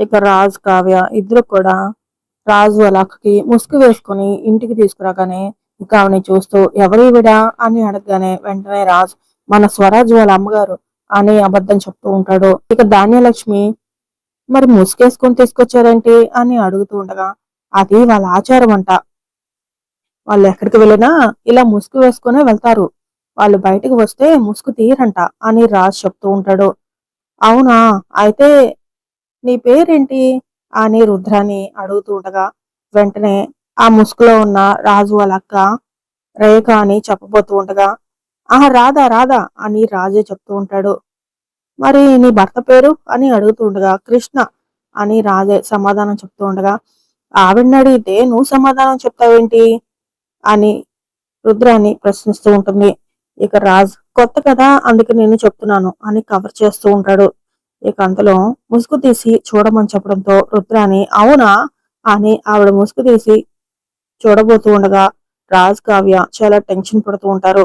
ఇక రాజు కావ్య ఇద్దరు కూడా రాజు వాళ్ళ అక్కకి ముసుగు వేసుకొని ఇంటికి తీసుకురాగానే ఇక ఆమెని చూస్తూ ఎవరి విడా అని అడగగానే వెంటనే రాజు మన స్వరాజ్ వాళ్ళ అమ్మగారు అని అబద్ధం చెప్తూ ఉంటాడు. ఇక ధాన్యలక్ష్మి మరి ముసుగేసుకొని తీసుకొచ్చారేంటి? అని అడుగుతూ ఉండగా అది వాళ్ళ ఆచారం అంట. వాళ్ళు ఎక్కడికి వెళ్ళినా ఇలా ముసుగు వేసుకునే వెళ్తారు. వాళ్ళు బయటకు వస్తే ముసుగు తీయరంట అని రాజు చెప్తూ ఉంటాడు. అవునా? అయితే నీ పేరేంటి? అని రుద్రాన్ని అడుగుతూ ఉండగా వెంటనే ఆ ముసుగులో ఉన్న రాజు అలక్క రేఖ అని చెప్పబోతూ ఉండగా ఆహా రాధా రాధా అని రాజే చెప్తూ ఉంటాడు. మరి నీ భర్త పేరు? అని అడుగుతూ ఉండగా కృష్ణ అని రాజే సమాధానం చెప్తూ ఉండగా ఆవిడని అడిగితే నువ్వు సమాధానం చెప్తావేంటి? అని రుద్రాన్ని ప్రశ్నిస్తూ ఉంటుంది. ఇక రాజ్ కొత్త కదా అందుకే నేను చెప్తున్నాను అని కవర్ చేస్తూ ఉంటాడు. ఇక అంతలో ముసుగు తీసి చూడమని చెప్పడంతో రుద్రాని అవునా? అని ఆవిడ ముసుగు తీసి చూడబోతూ ఉండగా రాజ్ కావ్య చాలా టెన్షన్ పడుతూ ఉంటారు.